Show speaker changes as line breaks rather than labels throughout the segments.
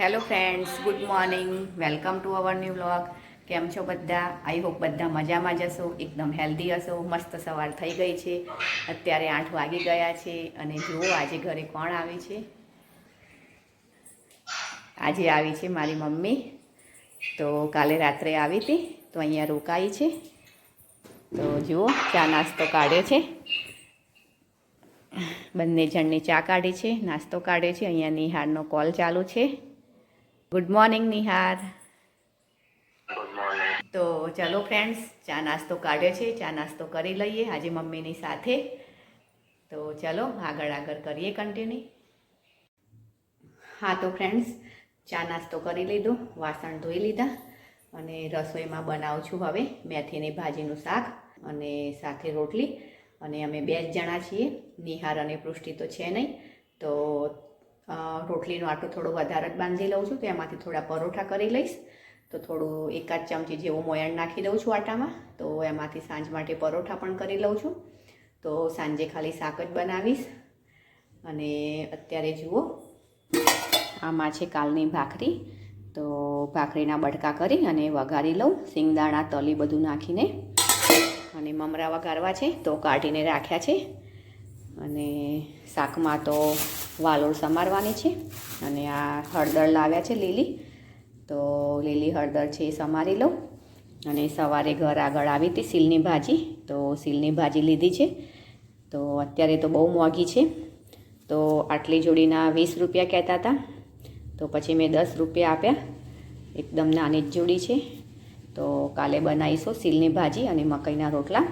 Hello friends good morning welcome to our new vlog કેમ છો બધા? આઈ હોપ બધા મજામાં જ હશો. એકદમ હેલ્ધી હશો. મસ્ત સવાર થઈ ગઈ છે. અત્યારે આઠ વાગી ગયા છે અને જુઓ આજે ઘરે કોણ આવે છે? આજે આવી છે મારી મમ્મી. તો કાલે રાત્રે આવી હતી. તો અહીંયા રોકાઈ છે. તો જુઓ, ચા નાસ્તો કાઢ્યો છે. બંને જણની ચા કાઢી છે, નાસ્તો કાઢ્યો છે. અહીંયા નિહાળનો કોલ ચાલુ છે. ગુડ મોર્નિંગ નિહાર તો ચલો ફ્રેન્ડ્સ ચા નાસ્તો કાઢ્યો છે. ચા નાસ્તો કરી લઈએ આજે મમ્મીની સાથે. તો ચલો આગળ આગળ કરીએ કન્ટિન્યુ હા તો ફ્રેન્ડ્સ ચા નાસ્તો કરી લીધો વાસણ ધોઈ લીધા અને રસોઈમાં બનાવું છું હવે મેથીની ભાજીનું શાક અને સાથે રોટલી. અને અમે બે જ જણા છીએ. નિહાર અને પૃષ્ટિ તો છે નહીં. તો રોટલીનો આટો થોડો વધારે જ બાંધી લઉં છું, તો એમાંથી થોડા પરોઠા કરી લઈશ. તો થોડું એકાદ ચમચી જેવું મોયણ નાખી દઉં છું આટામાં, તો એમાંથી સાંજ માટે પરોઠા પણ કરી લઉં છું. તો સાંજે ખાલી શાક જ બનાવીશ. અને અત્યારે જુઓ, આમાં છે કાલની ભાખરી. તો ભાખરીના બટકા કરી અને વઘારી લઉં સિંગદાણા તલી બધું નાખીને. અને મમરા વઘારવા છે, તો કાઢીને રાખ્યા છે. અને શાકમાં તો વાલોળ સમારવાની છે અને આ હળદર લાવ્યા છે લીલી. તો લીલી હળદર છે એ સમારી લઉં અને સવારે ઘર આગળ આવી હતી સીલની ભાજી. તો સીલની ભાજી લીધી છે. તો અત્યારે તો બહુ મોંઘી છે. તો આટલી જોડીના વીસ રૂપિયા કહેતા હતા. તો પછી મેં દસ રૂપિયા આપ્યા. એકદમ નાની જ જોડી છે. તો કાલે બનાવીશું સીલની ભાજી અને મકાઈના રોટલા.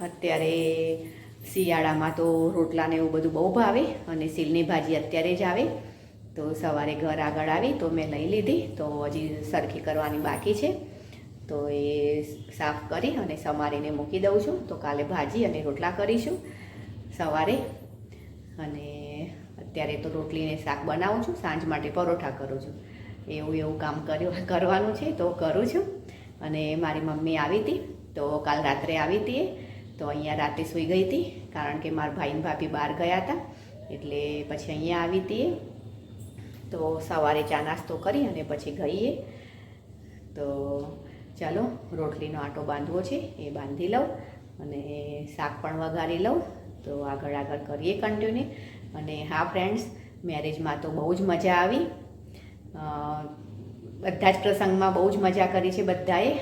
અત્યારે શિયાળામાં તો રોટલાને એવું બધું બહુ ભાવે અને સીલની ભાજી અત્યારે જ આવે. તો સવારે ઘર આગળ આવી તો મેં લઈ લીધી. તો હજી સરખી કરવાની બાકી છે. તો એ સાફ કરી અને સમારીને મૂકી દઉં છું. તો કાલે ભાજી અને રોટલા કરીશું સવારે. અને અત્યારે તો રોટલીને શાક બનાવું છું. સાંજ માટે પરોઠા કરું છું. એવું એવું કામ કર્યું કરવાનું છે તો કરું છું. અને મારી મમ્મી આવી હતી. તો કાલ રાત્રે આવી હતી તો અહીંયા રાતે સૂઈ ગઈ હતી, કારણ કે મારા ભાઈને ભાભી બહાર ગયા હતા. એટલે પછી અહીંયા આવી હતી તો સવારે ચા નાસ્તો કરી અને પછી ગઈએ તો ચાલો, રોટલીનો આટો બાંધવો છે, એ બાંધી લઉં અને શાક પણ વઘારી લઉં. તો આગળ આગળ કરીએ કન્ટિન્યુ અને હા ફ્રેન્ડ્સ મેરેજમાં તો બહુ જ મજા આવી. બધા જ પ્રસંગમાં બહુ જ મજા કરી છે બધાએ.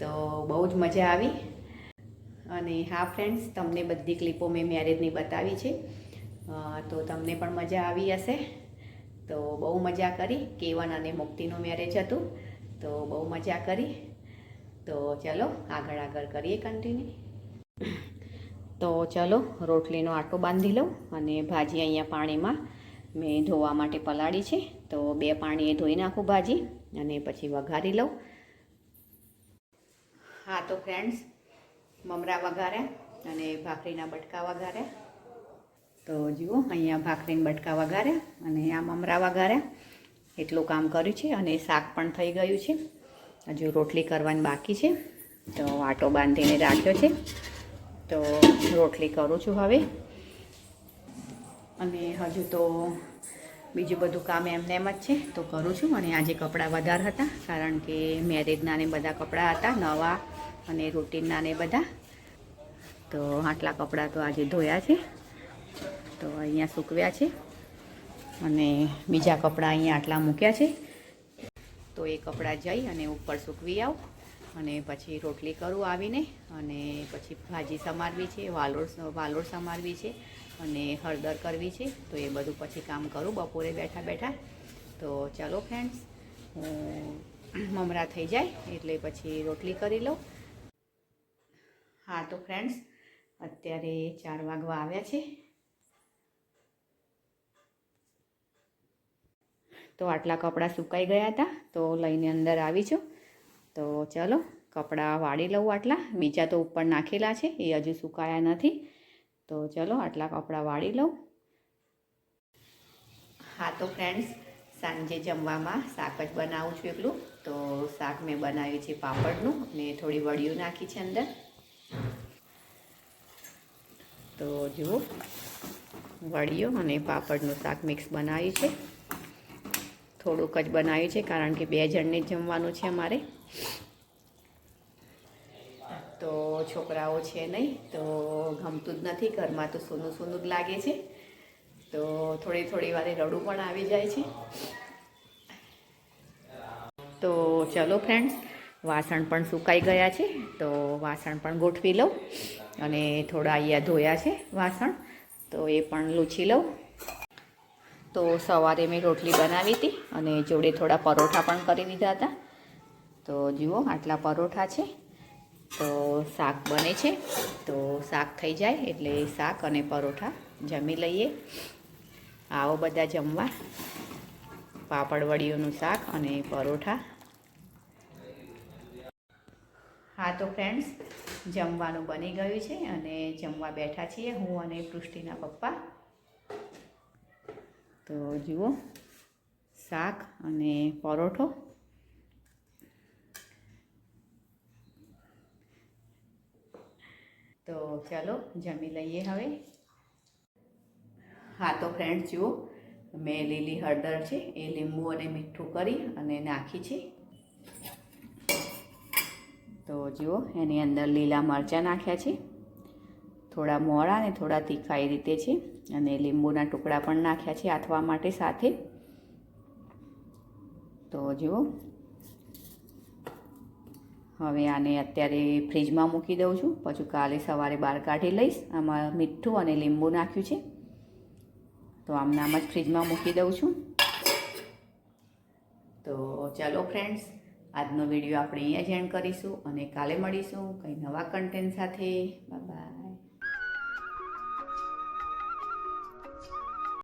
તો બહુ જ મજા આવી. અને હા ફ્રેન્ડ્સ તમને બધી ક્લિપો મેં મેરેજની બતાવી છે. તો તમને પણ મજા આવી હશે. તો બહુ મજા કરી, કેવન અને મુક્તિનું મેરેજ હતું. તો બહુ મજા કરી. તો ચલો, આગળ આગળ કરીએ કન્ટિન્યુ તો ચલો, રોટલીનો આટો બાંધી લઉં અને ભાજી અહીંયા પાણીમાં મેં ધોવા માટે પલાળી છે. તો બે પાણીએ ધોઈ નાખું ભાજી અને પછી વઘારી લઉં. હા, તો ફ્રેન્ડ્સ મમરા વઘાર્યા અને ભાખરીના બટકા વઘાર્યા તો જુઓ, અહીંયા ભાખરીના બટકા વઘાર્યા અને આ મમરા વઘાર્યા એટલું કામ કર્યું છે અને શાક પણ થઈ ગયું છે. હજુ રોટલી કરવાની બાકી છે. તો આટો બાંધીને રાખ્યો છે. તો રોટલી કરું છું હવે. અને હજુ તો બીજું બધું કામ એમને એમ જ છે. તો કરું છું. અને આજે કપડાં વધારે હતા, કારણ કે મેરેજના ને બધા કપડાં હતા, નવા અને રૂટીનના ને બધા. તો આટલા કપડાં તો આજે ધોયા છે. તો અહીંયા સૂકવ્યા છે. અને બીજા કપડાં અહીંયા આટલા મૂક્યા છે. તો એ કપડાં જઈ અને ઉપર સૂકવી આવું. અને પછી રોટલી કરું આવીને. અને પછી ભાજી સમારવી છે, વાલોળ વાલોળ સમારવી છે અને હળદર કરવી છે. તો એ બધું પછી કામ કરું, બપોરે બેઠા બેઠા. તો ચાલો ફ્રેન્ડ્સ, હું મમરા થઈ જાય એટલે પછી રોટલી કરી લઉં. હા, તો ફ્રેન્ડ્સ અત્યારે ચાર વાગવા આવ્યા છે. તો આટલા કપડાં સુકાઈ ગયા હતા, તો લઈને અંદર આવી છું. તો ચલો, કપડાં વાળી લઉં આટલા. બીજા તો ઉપર નાખેલા છે, એ હજુ સુકાયા નથી. તો ચલો, આટલા કપડાં વાળી લઉં. હા, તો ફ્રેન્ડ્સ સાંજે જમવામાં શાક જ બનાવું છું એકલું. તો શાક મેં બનાવ્યું છે પાપડનું. ને થોડી વડીયું નાખી છે અંદર. તો જુઓ વળીઓ અને પાપડનું શાક મિક્સ બનાવ્યું છે. થોડુંક જ બનાવ્યું છે, કારણ કે બે જણને જ જમવાનું છે અમારે. તો છોકરાઓ છે નહીં, તો ગમતું જ નથી, ઘરમાં તો સૂનું સૂનું જ લાગે છે. તો થોડી થોડી વારે રડું પણ આવી જાય છે. તો ચલો ફ્રેન્ડ્સ વાસણ પણ સુકાઈ ગયા છે, તો વાસણ પણ ગોઠવી લઉં. અને થોડા અહીંયા ધોયા છે વાસણ, તો એ પણ લૂછી લઉં. તો સવારે મેં રોટલી બનાવી હતી અને જોડે થોડા પરોઠા પણ કરી દીધા હતા. તો જુઓ આટલા પરોઠા છે. તો શાક બને છે. તો શાક થઈ જાય એટલે શાક અને પરોઠા જમી લઈએ. આવો બધા જમવા. પાપડ વડીઓનું શાક અને પરોઠા. હા, તો ફ્રેન્ડ્સ જમવાનું બની ગયું છે અને જમવા બેઠા છીએ હું અને પૃષ્ટિના પપ્પા. તો જુઓ, શાક અને પરોઠો. તો ચાલો જમી લઈએ હવે. હા, તો ફ્રેન્ડ જુઓ, મેં લીલી હળદર છે, એ લીંબુ અને મીઠું કરી અને નાખી છે. તો જુઓ, એની અંદર લીલા મરચાં નાખ્યા છે. થોડા મોળા અને થોડા તીખા એ રીતે છે. અને લીંબુના ટુકડા પણ નાખ્યા છે આથવા માટે સાથે. તો જુઓ. હવે આને અત્યારે ફ્રીજમાં મૂકી દઉં છું. પછી કાલે સવારે બહાર કાઢી લઈશ. આમાં મીઠું અને લીંબુ નાખ્યું છે. તો આમને આમ જ ફ્રીજમાં મૂકી દઉં છું. તો ચાલો ફ્રેન્ડ્સ આજનો વીડિયો આપણે અહીંયા જ એન્ડ કરીશું અને કાલે મળીશું કંઈ નવા કન્ટેન્ટ સાથે. બાય